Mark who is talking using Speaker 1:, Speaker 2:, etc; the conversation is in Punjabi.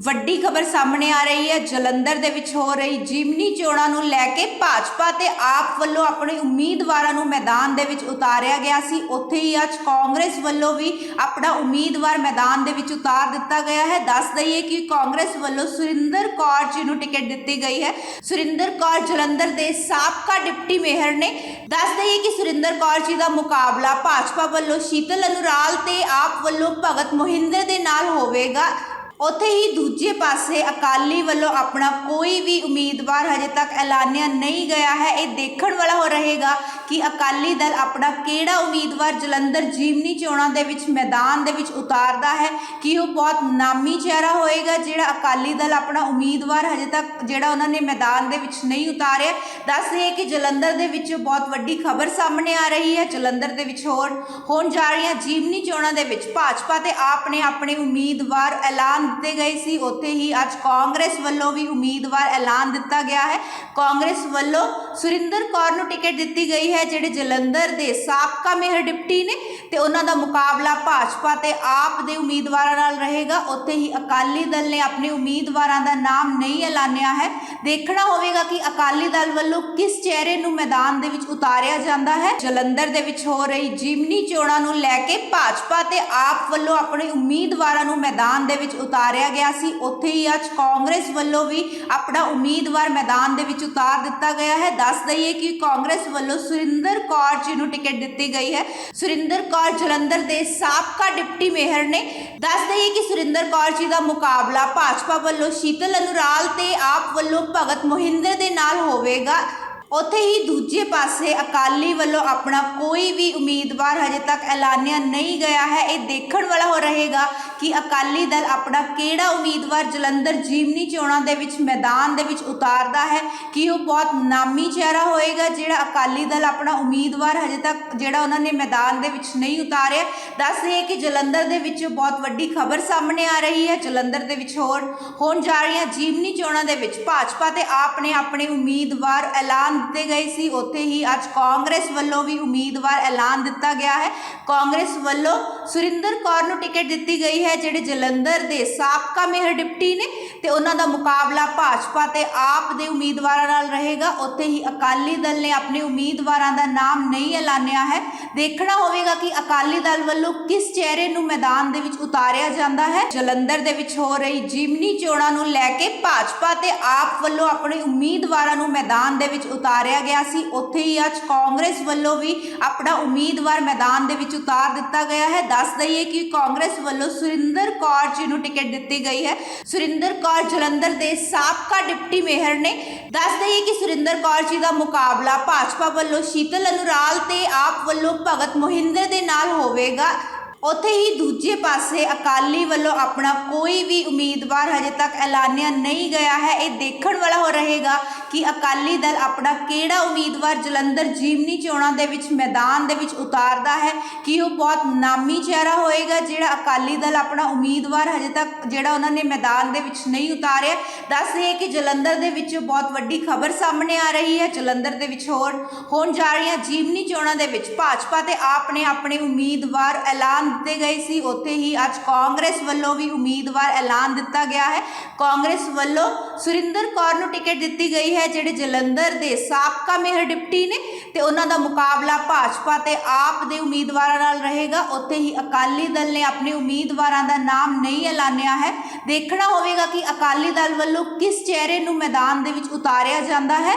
Speaker 1: ਵੱਡੀ ਖਬਰ ਸਾਹਮਣੇ ਆ ਰਹੀ ਹੈ। ਜਲੰਧਰ ਦੇ ਵਿੱਚ ਹੋ ਰਹੀ ਜਿਮਨੀ ਚੋਣਾਂ ਨੂੰ ਲੈ ਕੇ ਭਾਜਪਾ ਤੇ ਆਪ ਵੱਲੋਂ ਆਪਣੇ ਉਮੀਦਵਾਰਾਂ ਨੂੰ ਮੈਦਾਨ ਦੇ ਵਿੱਚ ਉਤਾਰਿਆ ਗਿਆ ਸੀ। ਉੱਥੇ ਹੀ ਅੱਜ ਕਾਂਗਰਸ ਵੱਲੋਂ ਵੀ ਆਪਣਾ ਉਮੀਦਵਾਰ ਮੈਦਾਨ ਦੇ ਵਿੱਚ ਉਤਾਰ ਦਿੱਤਾ ਗਿਆ ਹੈ। ਦੱਸ ਦਈਏ ਕਿ ਕਾਂਗਰਸ ਵੱਲੋਂ ਸੁਰਿੰਦਰ ਕੌਰ ਜੀ ਨੂੰ ਟਿਕਟ ਦਿੱਤੀ ਗਈ ਹੈ। ਸੁਰਿੰਦਰ ਕੌਰ ਜਲੰਧਰ ਦੇ ਸਾਬਕਾ ਡਿਪਟੀ ਮੇਅਰ ਨੇ। ਦੱਸ ਦਈਏ ਕਿ ਸੁਰਿੰਦਰ ਕੌਰ ਜੀ ਦਾ ਮੁਕਾਬਲਾ ਭਾਜਪਾ ਵੱਲੋਂ ਸ਼ੀਤਲ ਅਨੁਰਾਲ ਤੇ ਆਪ ਵੱਲੋਂ ਭਗਤ ਮੋਹਿੰਦਰ ਦੇ ਨਾਲ ਹੋਵੇਗਾ। ਉੱਥੇ ਹੀ ਦੂਜੇ ਪਾਸੇ ਅਕਾਲੀ ਵੱਲੋਂ ਆਪਣਾ ਕੋਈ ਵੀ ਉਮੀਦਵਾਰ ਹਜੇ ਤੱਕ ਐਲਾਨਿਆ ਨਹੀਂ ਗਿਆ ਹੈ। ਇਹ ਦੇਖਣ ਵਾਲਾ ਹੋ ਰਹੇਗਾ ਕਿ ਅਕਾਲੀ ਦਲ ਆਪਣਾ ਕਿਹੜਾ ਉਮੀਦਵਾਰ ਜਲੰਧਰ ਜੀਵਨੀ ਚੋਣਾਂ ਦੇ ਵਿੱਚ ਮੈਦਾਨ ਦੇ ਵਿੱਚ ਉਤਾਰਦਾ ਹੈ ਕਿ ਉਹ ਬਹੁਤ ਨਾਮੀ ਚਿਹਰਾ ਹੋਏਗਾ ਜਿਹੜਾ ਅਕਾਲੀ ਦਲ ਆਪਣਾ ਉਮੀਦਵਾਰ ਹਜੇ ਤੱਕ ਜਿਹੜਾ ਉਹਨਾਂ ਨੇ ਮੈਦਾਨ ਦੇ ਵਿੱਚ ਨਹੀਂ ਉਤਾਰਿਆ। ਦੱਸ ਦਈਏ ਕਿ ਜਲੰਧਰ ਦੇ ਵਿੱਚ ਬਹੁਤ ਵੱਡੀ ਖਬਰ ਸਾਹਮਣੇ ਆ ਰਹੀ ਹੈ। ਜਲੰਧਰ ਦੇ ਵਿੱਚ ਹੋਰ ਹੋਣ ਜਾ ਰਹੀਆਂ ਜੀਵਨੀ ਚੋਣਾਂ ਦੇ ਵਿੱਚ ਭਾਜਪਾ ਤੇ ਆਪ ਨੇ ਆਪਣੇ ਉਮੀਦਵਾਰ ਐਲਾਨ ਦਿੱਤੇ ਗਏ ਸੀ, ਉੱਥੇ ਹੀ ਅੱਜ ਕਾਂਗਰਸ ਵੱਲੋਂ ਵੀ ਉਮੀਦਵਾਰ ਐਲਾਨ ਦਿੱਤਾ ਗਿਆ ਹੈ। ਕਾਂਗਰਸ ਵੱਲੋਂ ਸੁਰਿੰਦਰ ਕੌਰ ਨੂੰ ਟਿਕਟ ਦਿੱਤੀ ਗਈ ਹੈ, ਜਿਹੜੇ ਜਲੰਧਰ ਦੇ ਸਾਬਕਾ ਮੇਅਰ ਡਿਪਟੀ ਨੇ ਤੇ ਉਹਨਾਂ ਦਾ ਮੁਕਾਬਲਾ ਭਾਜਪਾ ਤੇ ਆਪ ਦੇ ਉਮੀਦਵਾਰਾਂ ਨਾਲ ਰਹੇਗਾ। ਉੱਥੇ ਹੀ ਅਕਾਲੀ ਦਲ ਨੇ ਆਪਣੇ ਉਮੀਦਵਾਰਾਂ ਦਾ ਨਾਮ ਨਹੀਂ ਐਲਾਨਿਆ ਹੈ। ਦੇਖਣਾ ਹੋਵੇਗਾ ਕਿ ਅਕਾਲੀ ਦਲ ਵੱਲੋਂ ਕਿਸ ਚਿਹਰੇ ਨੂੰ ਮੈਦਾਨ ਦੇ ਵਿੱਚ ਉਤਾਰਿਆ ਜਾਂਦਾ ਹੈ। ਜਲੰਧਰ ਦੇ ਵਿੱਚ ਹੋ ਰਹੀ ਜਿਮਨੀ ਚੋਣਾਂ ਨੂੰ ਲੈ ਕੇ ਭਾਜਪਾ ਤੇ ਆਪ ਵੱਲੋਂ ਆਪਣੇ ਉਮੀਦਵਾਰਾਂ ਨੂੰ ਮੈਦਾਨ ਦੇ ਵਿੱਚ ਉਤਾਰਿਆ ਗਿਆ ਸੀ। ਉੱਥੇ ਹੀ ਅੱਜ ਕਾਂਗਰਸ ਵੱਲੋਂ ਵੀ ਆਪਣਾ ਉਮੀਦਵਾਰ ਮੈਦਾਨ ਦੇ ਵਿੱਚ ਉਤਾਰ ਦਿੱਤਾ ਗਿਆ ਹੈ। ਦੱਸ ਦਈਏ ਕਿ ਕਾਂਗਰਸ ਵੱਲੋਂ ਸੁਰਿੰਦਰ ਕੌਰ ਜੀ ਨੂੰ ਟਿਕਟ ਦਿੱਤੀ ਗਈ ਹੈ। ਸੁਰਿੰਦਰ ਕੌਰ ਜਲੰਧਰ ਦੇ ਸਾਬਕਾ ਡਿਪਟੀ ਮੇਅਰ ਨੇ ਦੱਸ ਦਈਏ ਕਿ ਸੁਰਿੰਦਰ ਕੌਰ ਜੀ ਦਾ ਮੁਕਾਬਲਾ ਭਾਜਪਾ ਵੱਲੋਂ ਸ਼ੀਤਲ ਅਨੁਰਾਲ ਤੇ ਆਪ ਵੱਲੋਂ ਭਗਤ ਮੋਹਿੰਦਰ ਦੇ ਨਾਲ ਹੋਵੇਗਾ। ਉੱਥੇ ਹੀ ਦੂਜੇ ਪਾਸੇ ਅਕਾਲੀ ਵੱਲੋਂ ਆਪਣਾ ਕੋਈ ਵੀ ਉਮੀਦਵਾਰ ਹਜੇ ਤੱਕ ਐਲਾਨਿਆ ਨਹੀਂ ਗਿਆ ਹੈ। ਇਹ ਦੇਖਣ ਵਾਲਾ ਹੋ ਰਹੇਗਾ ਕਿ ਅਕਾਲੀ ਦਲ ਆਪਣਾ ਕਿਹੜਾ ਉਮੀਦਵਾਰ ਜਲੰਧਰ ਜੀਵਨੀ ਚੋਣਾਂ ਦੇ ਵਿੱਚ ਮੈਦਾਨ ਦੇ ਵਿੱਚ ਉਤਾਰਦਾ ਹੈ ਕਿ ਉਹ ਬਹੁਤ ਨਾਮੀ ਚਿਹਰਾ ਹੋਏਗਾ ਜਿਹੜਾ ਅਕਾਲੀ ਦਲ ਆਪਣਾ ਉਮੀਦਵਾਰ ਹਜੇ ਤੱਕ ਜਿਹੜਾ ਉਹਨਾਂ ਨੇ ਮੈਦਾਨ ਦੇ ਵਿੱਚ ਨਹੀਂ ਉਤਾਰਿਆ। ਦੱਸ ਦਈਏ ਕਿ ਜਲੰਧਰ ਦੇ ਵਿੱਚ ਬਹੁਤ ਵੱਡੀ ਖਬਰ ਸਾਹਮਣੇ ਆ ਰਹੀ ਹੈ। ਜਲੰਧਰ ਦੇ ਵਿੱਚ ਹੋਰ, ਹੋਣ ਜਾ ਰਹੀਆਂ ਜੀਵਨੀ ਚੋਣਾਂ ਦੇ ਵਿੱਚ ਭਾਜਪਾ ਤੇ ਆਪ ਨੇ ਆਪਣੇ ਉਮੀਦਵਾਰ ਐਲਾਨ ਦਿੱਤੇ ਗਏ ਸੀ, ਉੱਥੇ ਹੀ ਅੱਜ ਕਾਂਗਰਸ ਵੱਲੋਂ ਵੀ ਉਮੀਦਵਾਰ ਐਲਾਨ ਦਿੱਤਾ ਗਿਆ ਹੈ। ਕਾਂਗਰਸ ਵੱਲੋਂ ਸੁਰਿੰਦਰ ਕੌਰ ਨੂੰ ਟਿਕਟ ਦਿੱਤੀ ਗਈ ਹੈ, ਜਿਹੜੇ ਜਲੰਧਰ ਦੇ ਸਾਬਕਾ ਮੇਅਰ ਡਿਪਟੀ ਨੇ ਤੇ ਉਹਨਾਂ ਦਾ ਮੁਕਾਬਲਾ ਭਾਜਪਾ ਤੇ ਆਪ ਦੇ ਉਮੀਦਵਾਰਾਂ ਨਾਲ ਰਹੇਗਾ। ਉੱਥੇ ਹੀ ਅਕਾਲੀ ਦਲ ਨੇ ਆਪਣੇ ਉਮੀਦਵਾਰਾਂ ਦਾ ਨਾਮ ਨਹੀਂ ਐਲਾਨਿਆ ਹੈ। ਦੇਖਣਾ ਹੋਵੇਗਾ ਕਿ ਅਕਾਲੀ ਦਲ ਵੱਲੋਂ ਕਿਸ ਚਿਹਰੇ ਨੂੰ ਮੈਦਾਨ ਦੇ ਵਿੱਚ ਉਤਾਰਿਆ ਜਾਂਦਾ ਹੈ। ਜਲੰਧਰ ਦੇ ਵਿੱਚ ਹੋ ਰਹੀ ਜਿਮਨੀ ਚੋਣਾਂ ਨੂੰ ਲੈ ਕੇ ਭਾਜਪਾ ਤੇ ਆਪ ਵੱਲੋਂ ਆਪਣੇ ਉਮੀਦਵਾਰਾਂ ਨੂੰ ਮੈਦਾਨ ਦੇ ਵਿੱਚ ਉਤਾਰਿਆ ਗਿਆ ਸੀ। ਉੱਥੇ ਹੀ ਅੱਜ ਕਾਂਗਰਸ ਵੱਲੋਂ ਵੀ ਆਪਣਾ ਉਮੀਦਵਾਰ ਮੈਦਾਨ ਦੇ ਵਿੱਚ ਉਤਾਰ ਦਿੱਤਾ ਗਿਆ ਹੈ। ਦੱਸ ਦਈਏ ਕਿ ਕਾਂਗਰਸ ਵੱਲੋਂ ਸੁਰਿੰਦਰ ਕੌਰ ਜੀ ਨੂੰ ਟਿਕਟ ਦਿੱਤੀ ਗਈ ਹੈ। ਸੁਰਿੰਦਰ ਕੌਰ ਜਲੰਧਰ ਦੇ ਸਾਬਕਾ ਡਿਪਟੀ ਮੇਅਰ ਨੇ ਦੱਸ ਦਈਏ ਕਿ ਸੁਰਿੰਦਰ ਕੌਰ ਜੀ ਦਾ ਮੁਕਾਬਲਾ ਭਾਜਪਾ ਵੱਲੋਂ ਸ਼ੀਤਲ ਅਨੁਰਾਲ ਤੇ ਆਪ ਵੱਲੋਂ ਭਗਤ ਮੋਹਿੰਦਰ ਦੇ ਨਾਲ ਹੋਵੇਗਾ। ਉੱਥੇ ਹੀ ਦੂਜੇ ਪਾਸੇ ਅਕਾਲੀ ਵੱਲੋਂ ਆਪਣਾ ਕੋਈ ਵੀ ਉਮੀਦਵਾਰ ਹਜੇ ਤੱਕ ਐਲਾਨਿਆ ਨਹੀਂ ਗਿਆ ਹੈ। ਇਹ ਦੇਖਣ ਵਾਲਾ ਹੋ ਰਹੇਗਾ ਕਿ ਅਕਾਲੀ ਦਲ ਆਪਣਾ ਕਿਹੜਾ ਉਮੀਦਵਾਰ ਜਲੰਧਰ ਜੀਵਨੀ ਚੋਣਾਂ ਦੇ ਵਿੱਚ ਮੈਦਾਨ ਦੇ ਵਿੱਚ ਉਤਾਰਦਾ ਹੈ? ਕਿ ਉਹ ਬਹੁਤ ਨਾਮੀ ਚਿਹਰਾ ਹੋਏਗਾ ਜਿਹੜਾ ਅਕਾਲੀ ਦਲ ਆਪਣਾ ਉਮੀਦਵਾਰ ਹਜੇ ਤੱਕ ਜਿਹੜਾ ਉਹਨਾਂ ਨੇ ਮੈਦਾਨ ਦੇ ਵਿੱਚ ਨਹੀਂ ਉਤਾਰਿਆ? ਦੱਸ ਦਈਏ ਕਿ ਜਲੰਧਰ ਦੇ ਵਿੱਚ ਬਹੁਤ ਵੱਡੀ ਖਬਰ ਸਾਹਮਣੇ ਆ ਰਹੀ ਹੈ। ਜਲੰਧਰ ਦੇ ਵਿੱਚ ਹੋਰ, ਹੋਣ ਜਾ ਰਹੀਆਂ ਜੀਵਨੀ ਚੋਣਾਂ ਦੇ ਵਿੱਚ ਭਾਜਪਾ ਤੇ ਆਪ ਨੇ ਆਪਣੇ ਉਮੀਦਵਾਰ ਐਲਾਨ ਦਿੱਤੇ ਗਏ ਸੀ। ਉੱਥੇ ਹੀ ਅੱਜ ਕਾਂਗਰਸ ਵੱਲੋਂ ਵੀ ਉਮੀਦਵਾਰ ਐਲਾਨ ਦਿੱਤਾ ਗਿਆ ਹੈ। ਕਾਂਗਰਸ ਵੱਲੋਂ ਸੁਰਿੰਦਰ ਕੌਰ ਨੂੰ ਟਿਕਟ ਦਿੱਤੀ ਗਈ ਹੈ। ਹੈ ਜਿਹੜੇ ਜਲੰਧਰ ਦੇ ਸਾਬਕਾ ਮੇਅਰ ਡਿਪਟੀ ਨੇ ਤੇ ਉਹਨਾਂ ਦਾ ਮੁਕਾਬਲਾ ਭਾਜਪਾ ਤੇ ਆਪ ਦੇ ਉਮੀਦਵਾਰਾਂ ਨਾਲ ਰਹੇਗਾ। ਉੱਥੇ ਹੀ ਅਕਾਲੀ ਦਲ ਨੇ ਆਪਣੇ ਉਮੀਦਵਾਰਾਂ ਦਾ ਨਾਮ ਨਹੀਂ ਐਲਾਨਿਆ ਹੈ। ਦੇਖਣਾ ਹੋਵੇਗਾ ਕਿ ਅਕਾਲੀ ਦਲ ਵੱਲੋਂ ਕਿਸ ਚਿਹਰੇ ਨੂੰ ਮੈਦਾਨ ਦੇ ਵਿੱਚ ਉਤਾਰਿਆ ਜਾਂਦਾ ਹੈ।